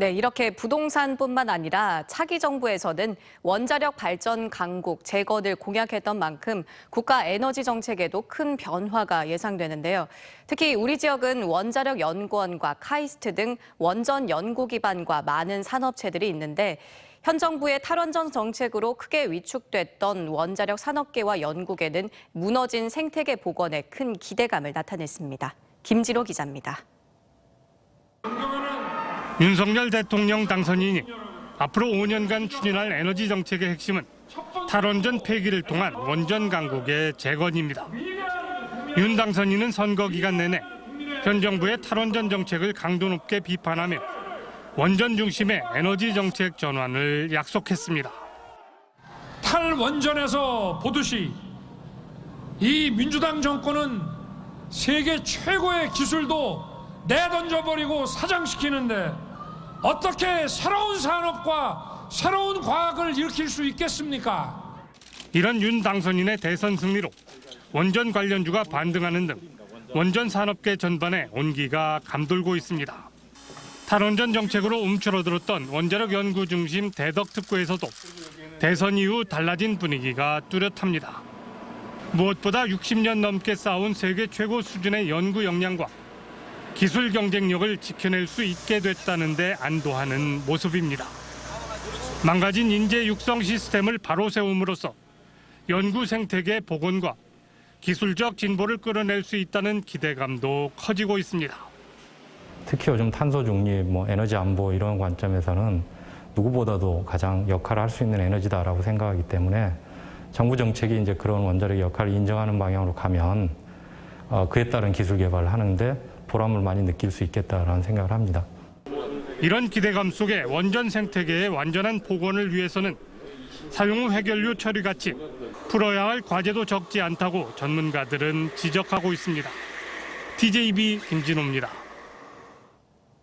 네, 이렇게 부동산뿐만 아니라 차기 정부에서는 원자력 발전 강국 재건을 공약했던 만큼 국가 에너지 정책에도 큰 변화가 예상되는데요. 특히 우리 지역은 원자력 연구원과 카이스트 등 원전 연구 기반과 많은 산업체들이 있는데 현 정부의 탈원전 정책으로 크게 위축됐던 원자력 산업계와 연구계는 무너진 생태계 복원에 큰 기대감을 나타냈습니다. 김지로 기자입니다. 윤석열 대통령 당선인이 앞으로 5년간 추진할 에너지 정책의 핵심은 탈원전 폐기를 통한 원전 강국의 재건입니다. 윤 당선인은 선거 기간 내내 현 정부의 탈원전 정책을 강도 높게 비판하며 원전 중심의 에너지 정책 전환을 약속했습니다. 탈원전에서 보듯이 이 민주당 정권은 세계 최고의 기술도 내던져버리고 사장시키는데 어떻게 새로운 산업과 새로운 과학을 일으킬 수 있겠습니까? 이런 윤 당선인의 대선 승리로 원전 관련주가 반등하는 등 원전 산업계 전반에 온기가 감돌고 있습니다. 탈원전 정책으로 움츠러들었던 원자력 연구 중심 대덕 특구에서도 대선 이후 달라진 분위기가 뚜렷합니다. 무엇보다 60년 넘게 쌓아온 세계 최고 수준의 연구 역량과 기술 경쟁력을 지켜낼 수 있게 됐다는데 안도하는 모습입니다. 망가진 인재 육성 시스템을 바로 세움으로써 연구 생태계 복원과 기술적 진보를 끌어낼 수 있다는 기대감도 커지고 있습니다. 특히 요즘 탄소 중립, 뭐 에너지 안보 이런 관점에서는 누구보다도 가장 역할을 할 수 있는 에너지다라고 생각하기 때문에 정부 정책이 이제 그런 원자력 역할을 인정하는 방향으로 가면 어, 그에 따른 기술 개발을 하는데 보람을 많이 느낄 수 있겠다라는 생각을 합니다. 이런 기대감 속에 원전 생태계의 완전한 복원을 위해서는 사용 후 해결료 처리 같이 풀어야 할 과제도 적지 않다고 전문가들은 지적하고 있습니다. TJB 김진호입니다.